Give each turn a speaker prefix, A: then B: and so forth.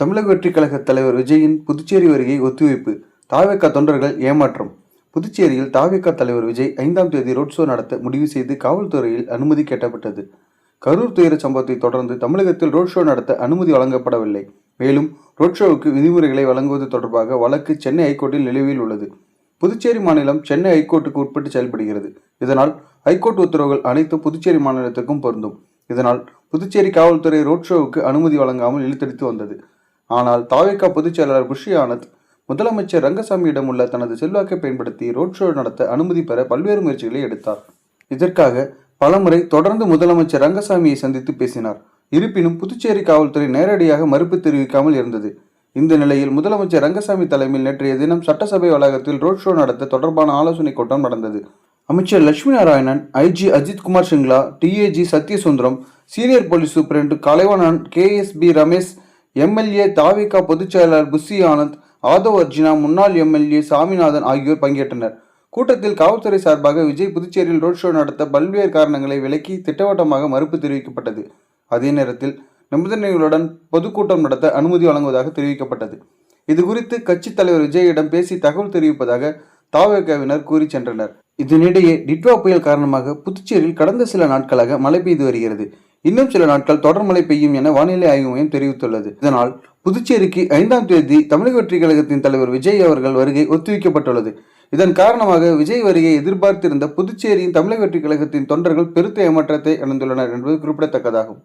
A: தமிழக வெற்றிக் கழக தலைவர் விஜயின் புதுச்சேரி வருகை ஒத்திவைப்பு தாவேக்கா தொண்டர்கள் ஏமாற்றம். புதுச்சேரியில் தாவேக்கா தலைவர் விஜய் ஐந்தாம் தேதி ரோட் ஷோ நடத்த முடிவு செய்து காவல்துறையில் அனுமதி கேட்டப்பட்டது. கரூர் துயர சம்பவத்தை தொடர்ந்து தமிழகத்தில் ரோட் ஷோ நடத்த அனுமதி வழங்கப்படவில்லை. மேலும் ரோட் ஷோவுக்கு விதிமுறைகளை வழங்குவது தொடர்பாக வழக்கு சென்னை ஹைகோர்ட்டில் நிலுவையில் உள்ளது. புதுச்சேரி மாநிலம் சென்னை ஹைகோர்ட்டுக்கு உட்பட்டு செயல்படுகிறது. இதனால் ஹைகோர்ட் உத்தரவுகள் அனைத்தும் புதுச்சேரி மாநிலத்துக்கும் பொருந்தும். இதனால் புதுச்சேரி காவல்துறை ரோட் ஷோவுக்கு அனுமதி வழங்காமல் இழுத்தடித்து வந்தது. ஆனால் தாவேகா பொதுச் செயலாளர் குஷி ஆனந்த் முதலமைச்சர் ரங்கசாமியிடம் உள்ள தனது செல்வாக்கை பயன்படுத்தி ரோட் ஷோ நடத்த அனுமதி பெற பல்வேறு முயற்சிகளை எடுத்தார். இதற்காக பலமுறை தொடர்ந்து முதலமைச்சர் ரங்கசாமியை சந்தித்து பேசினார். இருப்பினும் புதுச்சேரி காவல்துறை நேரடியாக மறுப்பு தெரிவிக்காமல் இருந்தது. இந்த நிலையில் முதலமைச்சர் ரங்கசாமி தலைமையில் நேற்றைய தினம் சட்டசபை வளாகத்தில் ரோட் ஷோ நடத்த தொடர்பான ஆலோசனை கூட்டம் நடந்தது. அமைச்சர் Lakshmi Narayanan IG Ajith Kumar Singla DIG Sathyasundaram senior police superintendent Kalaivanan DSP Ramesh MLA தாவிகா பொதுச் செயலாளர் புஷி ஆனந்த் ஆதவ் அர்ஜுனா முன்னாள் எம்எல்ஏ சாமிநாதன் ஆகியோர் பங்கேற்றனர். கூட்டத்தில் காவல்துறை சார்பாக விஜய் புதுச்சேரியில் ரோட் ஷோ நடத்த பல்வேறு காரணங்களை விலக்கி திட்டவட்டமாக மறுப்பு தெரிவிக்கப்பட்டது. அதே நேரத்தில் நிபந்தனைகளுடன் பொதுக்கூட்டம் நடத்த அனுமதி வழங்குவதாக தெரிவிக்கப்பட்டது. இது குறித்து கட்சித் தலைவர் விஜயிடம் பேசி தகவல் தெரிவிப்பதாக தாவகவினர் கூறி சென்றனர். இதனிடையே டிட்வா புயல் காரணமாக புதுச்சேரியில் கடந்த சில நாட்களாக மழை பெய்து வருகிறது. இன்னும் சில நாட்கள் தொடர் மழை பெய்யும் என வானிலை ஆய்வு மையம் தெரிவித்துள்ளது. இதனால் புதுச்சேரிக்கு ஐந்தாம் தேதி தமிழக வெற்றி கழகத்தின் தலைவர் விஜய் அவர்கள் வருகை ஒத்திவைக்கப்பட்டுள்ளது. இதன் காரணமாக விஜய் வருகை எதிர்பார்த்திருந்த புதுச்சேரியின் தமிழக வெற்றி கழகத்தின் தொண்டர்கள் பெருத்த ஏமாற்றத்தை அடைந்துள்ளனர் என்பது குறிப்பிடத்தக்கதாகும்.